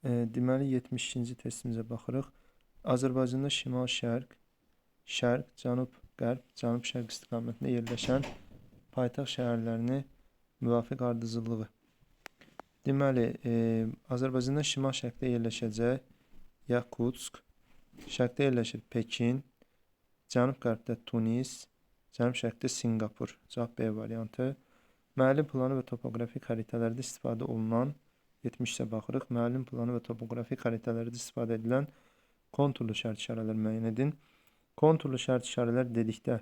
E, deməli 72-ci testimizə baxırıq. Azərbaycanda şimal-şərq, şərq, cənub, qərb, cənub-şərq istiqamətində yerləşən paytaxt şəhərlərini müvafiq ardıcıllığı. Deməli, e, Azərbaycanda şimal-şərqdə yerləşəcək Yakutsk, şərqdə yerləşir Pekin, cənub-qərbdə Tunis, cənub-şərqdə Sinqapur. Cavab B variantı. Müəllim planı və topoqrafik xəritələrdə istifadə olunan 70-ə baxırıq. Müəllim planı və topoqrafik xəritələrdə istifadə edilən konturlu şərt işarələr müəyyən edin. Konturlu şərt işarələr dedikdə,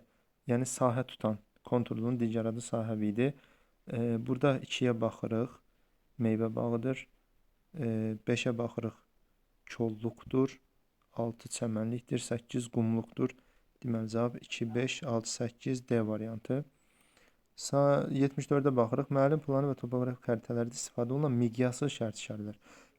yəni sahə tutan, konturlunun digər adı sahəvi idi. E, burada 2-yə baxırıq. Meyvə bağıdır. 5-ə baxırıq. Kolluqdur. 6 çəmənlikdir. 8 qumluqdur. Deməli cavab 2, 5, 6, 8 D variantı. Sa 74-ə baxırıq. Müəllim planı və topoqrafik xəritələrdə istifadə olunan miqyaslı şərt işarələr.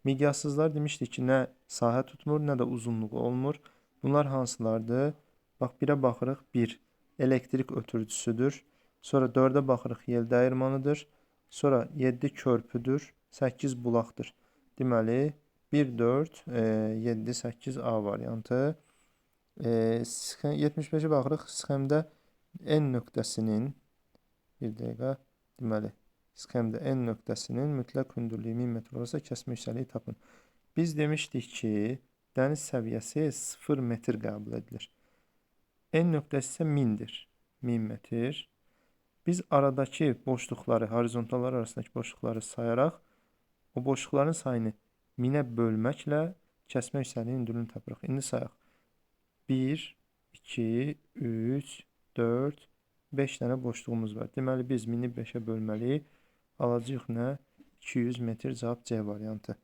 Miqyassızlar demişdik ki, nə sahə tutmur, nə də uzunluğu olmur. Bunlar hansılardır? Bax 1-ə baxırıq. 1 elektrik ötürücüsüdür. Sonra 4-ə baxırıq. Yel dəyirmanıdır. Sonra 7 körpüdür. 8 bulaqdır. Deməli 1, 4, e, 7, 8 A variantı. E, 75-ə baxırıq. Sxemdə N nöqtəsinin bir dəqiqə deməli sxemdə N nöqtəsinin mütləq hündürlüyü 1000 metr olursa kəsmə yüksəkliyi tapın. Biz demişdik ki, dəniz səviyyəsi 0 metr qəbul edilir. N nöqtəsi isə 1000-dir. 1000 metr. Biz aradakı boşluqları, horizontallar arasındakı boşluqları sayaraq o boşluqların sayını 1000-ə bölməklə kəsmə yüksəkliyinin hündürlüyünü tapırıq. İndi sayaq. 1, 2, 3, 4, 5 dənə boşluğumuz var. Deməli biz 1000-i 5-ə bölməliyik. Alacağıq nə? 200 metr cavab C variantı.